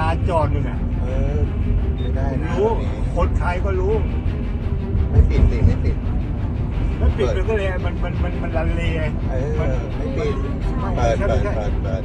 ลานจอดอยู่เนี่ยเออไม่ได้นะรู้ คนไทยก็รู้ ไม่ปิดสิไม่ปิด แล้วปิดมันก็เลยมันมันมันมันลันเลไงเออ ไม่ปิดปิดเปิดเปิดเปิด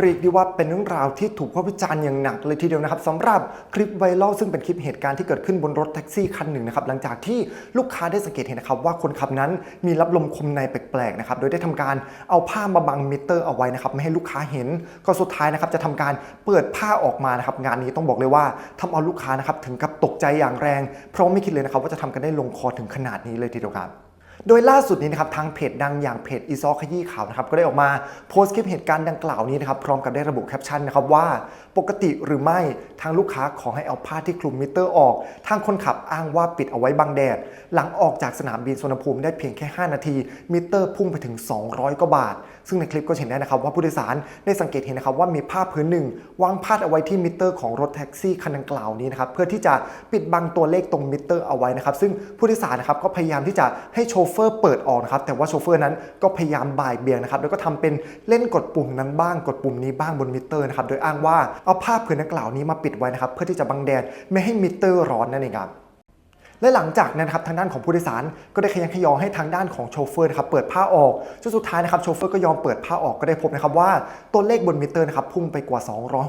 เรียกได้ว่าเป็นเรื่องราวที่ถูกวิจารณ์อย่างหนักเลยทีเดียวนะครับสำหรับคลิปไวรัลซึ่งเป็นคลิปเหตุการณ์ที่เกิดขึ้นบนรถแท็กซี่คันหนึ่งนะครับหลังจากที่ลูกค้าได้สังเกตเห็นนะครับว่าคนขับนั้นมีรับลมคมในแปลกๆนะครับโดยได้ทำการเอาผ้ามาบังมิเตอร์เอาไว้นะครับไม่ให้ลูกค้าเห็น ก็สุดท้ายนะครับจะทำการเปิดผ้าออกมานะครับงานนี้ต้องบอกเลยว่าทำเอาลูกค้านะครับถึงกับตกใจอย่างแรง เพราะไม่คิดเลยนะครับว่าจะทำกันได้ลงคอถึงขนาดนี้เลยทีเดียวครับ โดยล่าสุดนี้นะครับทางเพจดังอย่างเพจอีซอขยี้ข่าวนะครับก็ได้ออกมาโพสต์คลิปเหตุการณ์ดังกล่าวนี้นะครับพร้อมกับได้ระบุแคปชั่นนะครับว่าปกติหรือไม่ทางลูกค้าขอให้เอาผ้าที่คลุมมิเตอร์ออก ทางคนขับอ้างว่าปิดเอาไว้บังแดด หลังออกจากสนามบินสุวรรณภูมิได้เพียงแค่ 5 นาที มิเตอร์พุ่งไปถึง 200กว่าบาท ซึ่งในคลิปก็เห็นได้นะครับว่าผู้โดยสารได้สังเกตเห็นนะครับว่ามีผ้าพื้นหนึ่งวางพาดเอาไว้ที่มิเตอร์ของรถแท็กซี่คันดังกล่าวนี้นะครับเพื่อที่จะปิดบังตัวเลขตรงมิเตอร์เอาไว้นะครับซึ่งผู้โดยสารนะครับก็พยายามที่จะให้โชเฟอร์เปิดออกนะครับ แต่ว่าโชเฟอร์นั้นก็พยายามบ่ายเบี่ยงนะครับ แล้วก็ทำเป็นเล่นกดปุ่มนั้นบ้าง กดปุ่มนี้บ้างบนมิเตอร์นะครับ โดยอ้างว่าเอาผ้าผืนดังกล่าวนี้มาปิดไว้นะครับ เพื่อที่จะบังแดดไม่ให้มิเตอร์ร้อนนั่นเองครับ และหลังจากนั้นครับทางด้านของผู้โดยสาร ก็ได้ขยันขยอให้ทางด้านของโชเฟอร์นะครับเปิดผ้าออกจนสุดท้ายนะครับโชเฟอร์ก็ยอมเปิดผ้าออกก็ได้พบนะครับว่าตัวเลขบนมิเตอร์นะครับพุ่งไปกว่า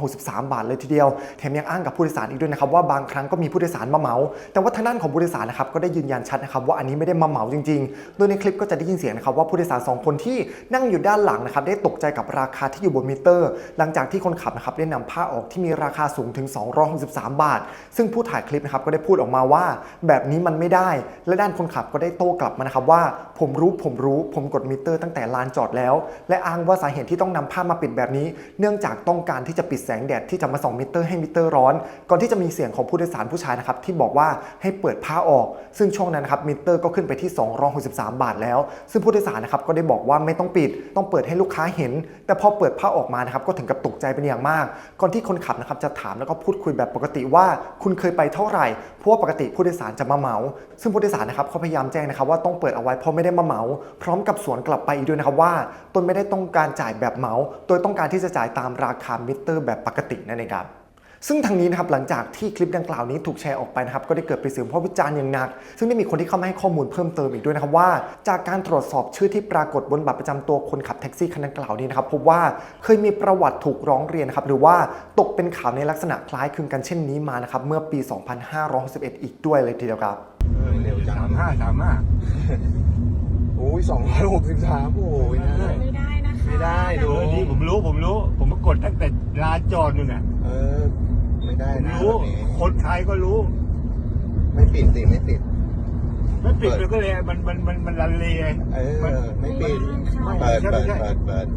263 บาทเลยทีเดียวแถมยังอ้างกับผู้โดยสารอีกด้วยนะครับว่าบางครั้งก็มีผู้โดยสารมาเหมา แต่ว่าทางด้านของผู้โดยสารนะครับก็ได้ยืนยันชัดนะครับว่าอันนี้ไม่ได้มาเหมาจริงๆ โดยในคลิปก็จะได้ยินเสียงนะครับว่าผู้โดยสารสองคนที่นั่งอยู่ด้านหลังนะครับได้ตกใจกับราคาที่อยู่บนมิเตอร์ หลังจากที่คนขับนะครับได้นำผ้าออกที่มีราคาสูงถึง 263 บาท ซึ่งผู้ถ่ายคลิปนะครับก็ได้พูดออกมาว่าแบบแบบนี้มันไม่ได้ และด้านคนขับก็ได้โต้กลับมานะครับว่า ผมรู้ผมรู้ผมกดมิเตอร์ตั้งแต่ลานจอดแล้ว และอ้างว่าสาเหตุที่ต้องนำผ้ามาปิดแบบนี้ เนื่องจากต้องการที่จะปิดแสงแดดที่จะมาส่องมิเตอร์ให้มิเตอร์ร้อน ก่อนที่จะมีเสียงของผู้โดยสารผู้ชายนะครับที่บอกว่าให้เปิดผ้าออก ซึ่งช่วงนั้นนะครับมิเตอร์ก็ขึ้นไปที่ 263 บาทแล้ว ซึ่งผู้โดยสารนะครับก็ได้บอกว่าไม่ต้องปิด ต้องเปิดให้ลูกค้าเห็น แต่พอเปิดผ้าออกมานะครับก็ถึงกับตกใจเป็นอย่างมาก ก่อนที่คนขับนะครับจะถามแล้วก็พูดคุยแบบปกติว่า คุณเคยไปเท่าไหร่เพราะว่าปกติผู้โดยสารจะมาเหมา ซึ่งผู้โดยสารนะครับเขาพยายามแจ้งนะครับว่าต้องเปิดเอาไว้เพราะไม่ได้มาเหมา พร้อมกับสวนกลับไปอีกด้วยนะครับว่าตนไม่ได้ต้องการจ่ายแบบเหมา โดยต้องการที่จะจ่ายตามราคามิเตอร์แบบปกตินั่นเองครับ ซึ่งทางนี้นะครับหลังจากที่คลิปดังกล่าวนี้ถูกแชร์ออกไปนะครับก็ได้เกิดไปเสียงวิพากษ์วิจารณ์อย่างหนัก ซึ่งได้มีคนที่เข้ามาให้ข้อมูลเพิ่มเติมอีกด้วยนะครับว่า จากการตรวจสอบชื่อที่ปรากฏบนบัตรประจำตัวคนขับแท็กซี่คันดังกล่าวนี้นะครับพบว่าเคยมีประวัติถูกร้องเรียนครับหรือว่าตกเป็นข่าวในลักษณะคล้ายคลึงกันเช่นนี้มานะครับเมื่อปี 2561 อีกด้วยเลยทีเดียวครับเร็วจังสามห้าสามห้าโอ้ยสองร้อยหกสิบสามโอ้ยนะไม่ได้ ไม่ได้ดูเออที่ผมรู้ผมรู้ ผมมากดตั้งแต่ลานจอดนู่นน่ะเออ ไม่ได้ผมนะรู้ แบบนี้คนไทยก็รู้ ไม่ปิดสิไม่ปิด ไม่ปิด มันก็เลยมันมันมันมันลันเลไง เออมันไม่ปิด ไม่เปิด ใช่เปิไม่ดใช่ เปิด เปิด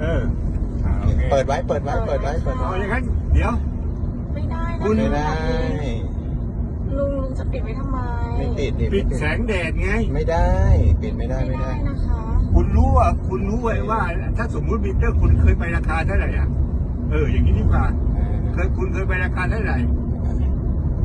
เอออ่าโอคเปิดไว้ เปิดไว้ เปิดไว้ เปิดเอาไว้อย่างนั้น เดี๋ยว ไม่ได้นะคุณ ไม่ได้ลุงลุง จะปิดไว้ทำไมไม่ปิดดิปิดไม่แสงแดดไง ไม่ได้ ปิดไม่ได้ไม่ไม่ได้ได้ นะคะคุณรู้ว่าคุณรู้ไว้ว่า ถ้าสมมุติมิเตอร์คุณเคยไปราคาเท่าไหร่อะเออ อย่างนี้ดีกว่า เคยคุณเคยไปราคาเท่าไหร่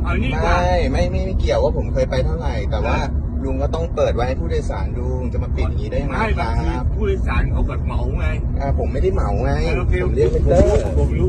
เอานี่ดีกว่า ไม่ไม่ไม่ไม่เกี่ยวว่าผมเคยไปเท่าไหร่ แต่ว่าลุงก็ต้องเปิดไว้ให้ผู้โดยสารดูลุงจะมาปิดอย่างนี้ได้ยังไงไม่คบางทีรับผู้โดยสารเขาแบบเหมาไงอ่าผมไม่ได้เหมาไง โอเคผมเรียกผเป็นมเตอรู้ร์ ผมรู้